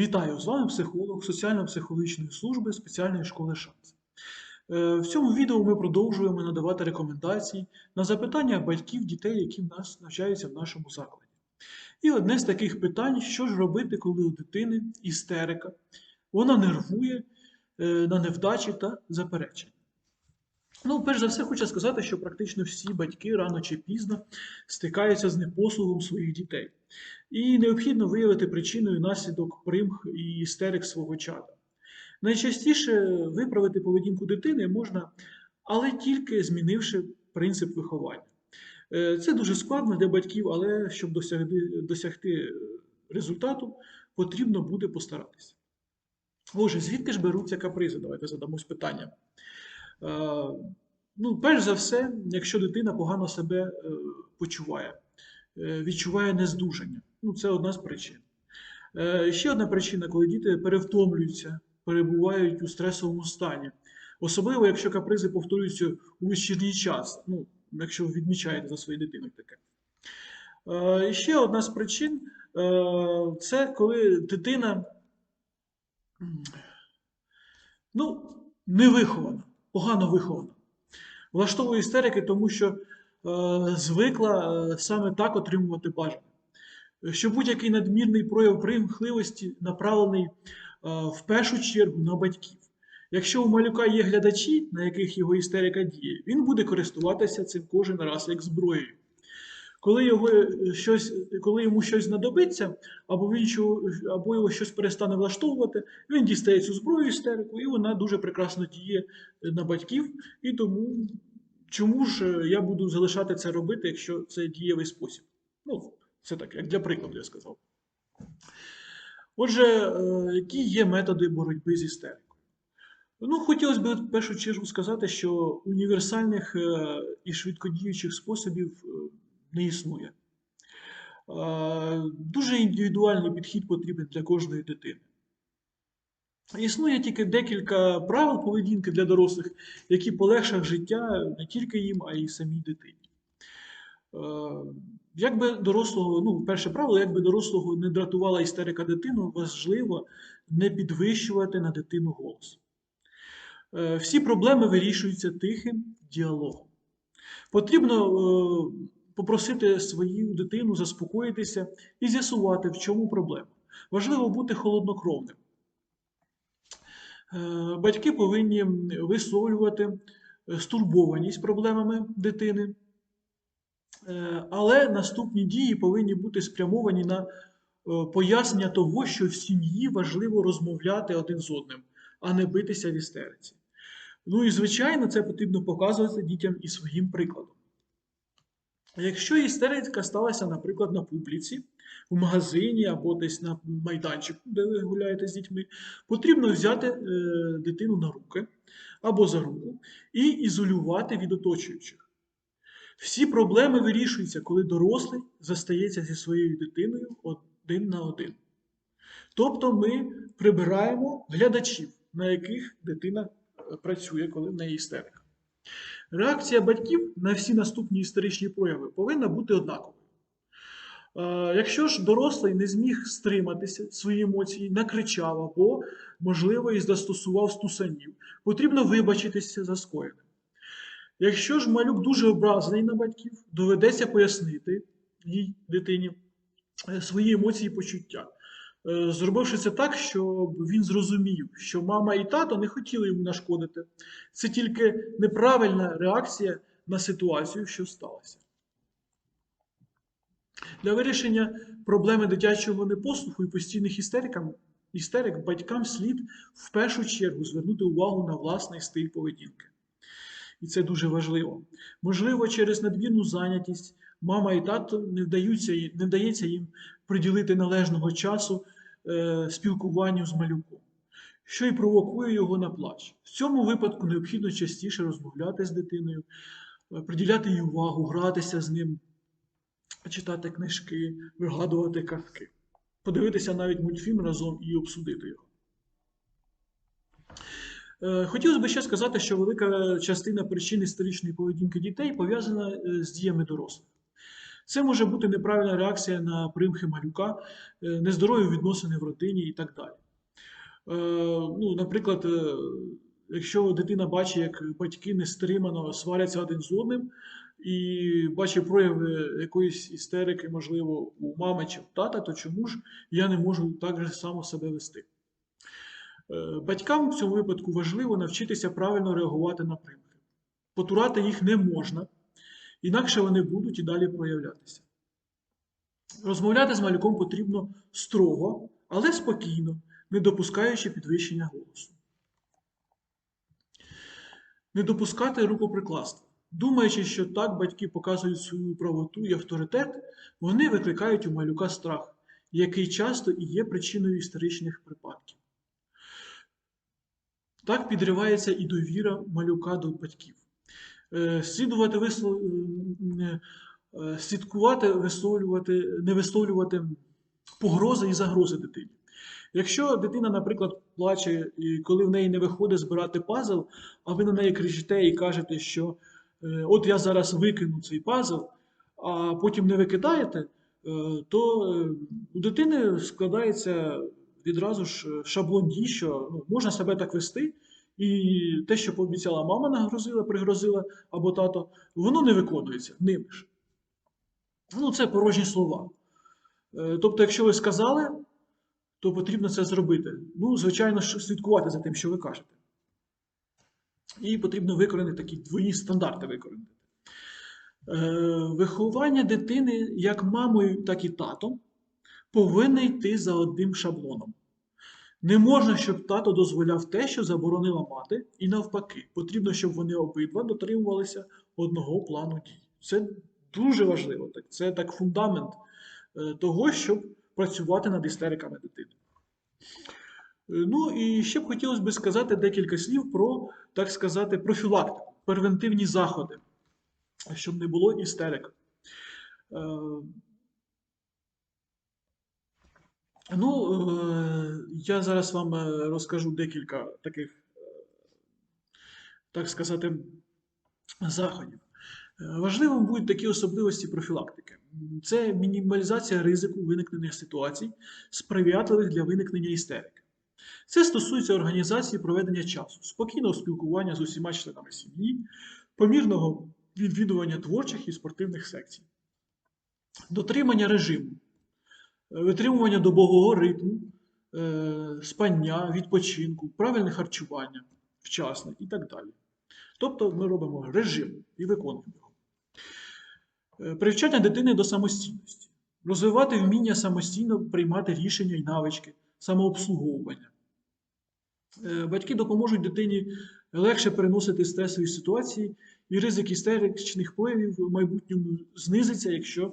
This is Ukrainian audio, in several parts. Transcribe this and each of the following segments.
Вітаю з вами психолог соціально-психологічної служби спеціальної школи ШАНС. Е, В цьому відео ми продовжуємо надавати рекомендації на запитання батьків дітей, які в нас навчаються в нашому закладі. І одне з таких питань: що ж робити, коли у дитини істерика, вона нервує е, на невдачі та заперечення. Ну, перш за все, хочу сказати, що практично всі батьки рано чи пізно стикаються з непослугом своїх дітей. І необхідно виявити причину і наслідок примх і істерик свого чада. Найчастіше виправити поведінку дитини можна, але тільки змінивши принцип виховання. Е, Це дуже складно для батьків, але щоб досягти, досягти результату, потрібно буде постаратися. Отже, звідки ж беруться капризи? Давайте задамось питання. Е, Ну, перш за все, якщо дитина погано себе е, почуває, е, відчуває нездужання. Ну, це одна з причин. Ще одна причина, коли діти перевтомлюються, перебувають у стресовому стані. Особливо, якщо капризи повторюються у вечірній час, ну, якщо ви відмічаєте за своєю дитиною таке. І ще одна з причин це коли дитина ну, не вихована, погано вихована. Влаштовує істерики, тому що е, звикла е, саме так отримувати бажане. Що будь-який надмірний прояв примхливості направлений е, в першу чергу на батьків. Якщо у малюка є глядачі, на яких його істерика діє, він буде користуватися цим кожен раз як зброєю. Коли, його е, щось, коли йому щось знадобиться, або, він або його щось перестане влаштовувати, він дістає цю зброю істерику, і вона дуже прекрасно діє на батьків. І тому чому ж е, я буду залишати це робити, якщо це дієвий спосіб? Ну, це так, як для прикладу я сказав. Отже, е, які є методи боротьби з істерикою? Ну, хотілося б в першу чергу сказати, що універсальних і швидкодіючих способів не існує. Дуже індивідуальний підхід потрібен для кожної дитини. Існує тільки декілька правил поведінки для дорослих, які полегшать життя не тільки їм, а й самій дитині. Якби дорослого, ну, перше правило, якби дорослого не дратувала істерика дитину, важливо не підвищувати на дитину голос. Е, Всі проблеми вирішуються тихим діалогом. Потрібно е, попросити свою дитину заспокоїтися і з'ясувати, в чому проблема. Важливо бути холоднокровним. Е, Батьки повинні висловлювати е, стурбованість проблемами дитини, Е, але наступні дії повинні бути спрямовані на пояснення того, що в сім'ї важливо розмовляти один з одним, а не битися в істериці. Ну і, звичайно, це потрібно показувати дітям і своїм прикладом. Якщо істерика сталася, наприклад, на публіці, в магазині або десь на майданчику, де ви гуляєте з дітьми, потрібно взяти е, дитину на руки або за руку і ізолювати від оточуючих. Всі проблеми вирішуються, коли дорослий застається зі своєю дитиною один на один. Тобто ми прибираємо глядачів, на яких дитина е, працює, коли в неї істерика. Реакція батьків на всі наступні істеричні прояви повинна бути однаковою. Якщо ж дорослий не зміг стриматися свої емоції, накричав або, можливо, і застосував стусанів, потрібно вибачитися за скоєне. Якщо ж малюк дуже образений на батьків, доведеться пояснити їй дитині е, свої емоції і почуття, зробивши це так, щоб він зрозумів, що мама і тато не хотіли йому нашкодити. Це тільки неправильна реакція на ситуацію, що сталося. Для вирішення проблеми дитячого непослуху і постійних істерикам, істерик батькам слід в першу чергу звернути увагу на власний стиль поведінки. І це дуже важливо. Можливо, через надмірну зайнятість мама і тато не, вдаються, не вдається їм приділити належного часу е, спілкуванню з малюком, що і провокує його на плач. В цьому випадку необхідно частіше розмовляти з дитиною, е, приділяти їй увагу, гратися з ним, читати книжки, вигадувати казки, подивитися навіть мультфільм разом і обсудити його. Е, Хотілося б ще сказати, що велика частина причин історичної поведінки дітей пов'язана е, з діями дорослих. Це може бути неправильна реакція на примхи малюка, е, нездорові відносини в родині і так далі. Е, Ну, наприклад, е, якщо дитина бачить, як батьки нестримано сваряться один з одним, і бачить прояви якоїсь істерики, можливо, у мами чи у тата, то чому ж я не можу так же само себе вести? Батькам в цьому випадку важливо навчитися правильно реагувати на примхи. Потурати їх не можна, інакше вони будуть і далі проявлятися. Розмовляти з малюком потрібно строго, але спокійно, не допускаючи підвищення голосу. Не допускати рукоприкладства. Думаючи, що так батьки показують свою правоту і авторитет, вони викликають у малюка страх, який часто і є причиною історичних припадків. Так підривається і довіра малюка до батьків. Е, Слідувати вислов... е, е, слідкувати, висловлювати, не висловлювати погрози і загрози дитині. Якщо дитина, наприклад, плаче, і коли в неї не виходить збирати пазл, а ви на неї кричите і кажете, що от я зараз викину цей пазл, а потім не викидаєте, то у дитини складається відразу ж шаблон дій, що ну, можна себе так вести, і те, що пообіцяла мама, нагрозила, пригрозила або тато, воно не виконується ними ж. Ну, це порожні слова. Е, Тобто, якщо ви сказали, то потрібно це зробити. Ну, звичайно, слідкувати за тим, що ви кажете. І потрібно викоренити такі двойні стандарти викоренити. Е, Виховання дитини як мамою, так і татом повинне йти за одним шаблоном. Не можна, щоб тато дозволяв те, що заборонила мати, і навпаки, потрібно, щоб вони обидва дотримувалися одного плану дій. Це дуже важливо. Так. Це так фундамент е, того, щоб працювати над істериками дитини. Е, Ну і ще б хотілося б сказати декілька слів про, так сказати, профілактику, превентивні заходи, щоб не було істерик. Е, Ну, е, я зараз вам е, розкажу декілька таких, е, так сказати, заходів. Важливим будуть такі особливості профілактики. Це мінімалізація ризику виникнення ситуацій, сприятливих для виникнення істерики. Це стосується організації проведення часу, спокійного спілкування з усіма членами сім'ї, помірного відвідування творчих і спортивних секцій, дотримання режиму, витримування добового ритму, е, спання, відпочинку, правильне харчування, вчасне і так далі. Тобто ми робимо режим і виконуємо його. Е, Привчання дитини до самостійності, розвивати вміння самостійно приймати рішення і навички, самообслуговування. Е, Батьки допоможуть дитині легше переносити стресові ситуації, і ризик істеричних проявів в майбутньому знизиться, якщо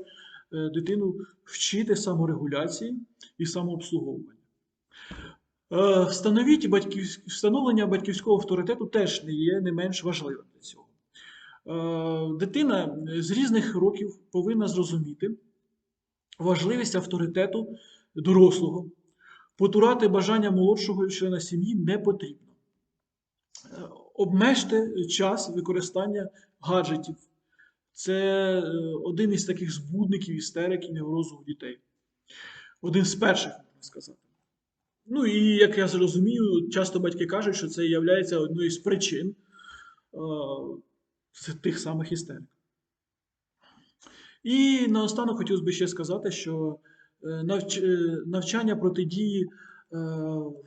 дитину вчити саморегуляції і самообслуговування. Е, Встановіть батьків... Встановлення батьківського авторитету теж не є не менш важливим для цього. Е, Дитина з різних років повинна зрозуміти важливість авторитету дорослого. Потурати бажання молодшого члена сім'ї не потрібно. Е, Обмежте час використання гаджетів. Це е, один із таких збудників істерик і неврозу у дітей. Один з перших, можна сказати. Ну і як я зрозумію, часто батьки кажуть, що це є однією з причин е, тих самих істерик. І наостанок хотілося б ще сказати, що е, навч- е, навчання протидії е,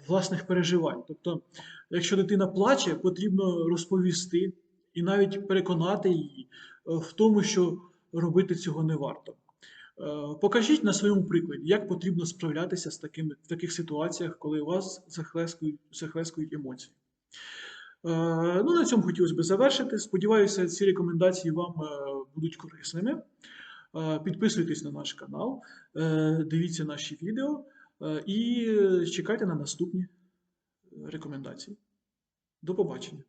власних переживань. Тобто, якщо дитина плаче, потрібно розповісти і навіть переконати її е, в тому, що робити цього не варто. Е, Покажіть на своєму прикладі, як потрібно справлятися з такими, в таких ситуаціях, коли вас захлескують, захлескують емоції. Е, Ну, на цьому хотілося б завершити. Сподіваюся, ці рекомендації вам будуть корисними. Підписуйтесь на наш канал, дивіться наші відео і чекайте на наступні рекомендації. До побачення!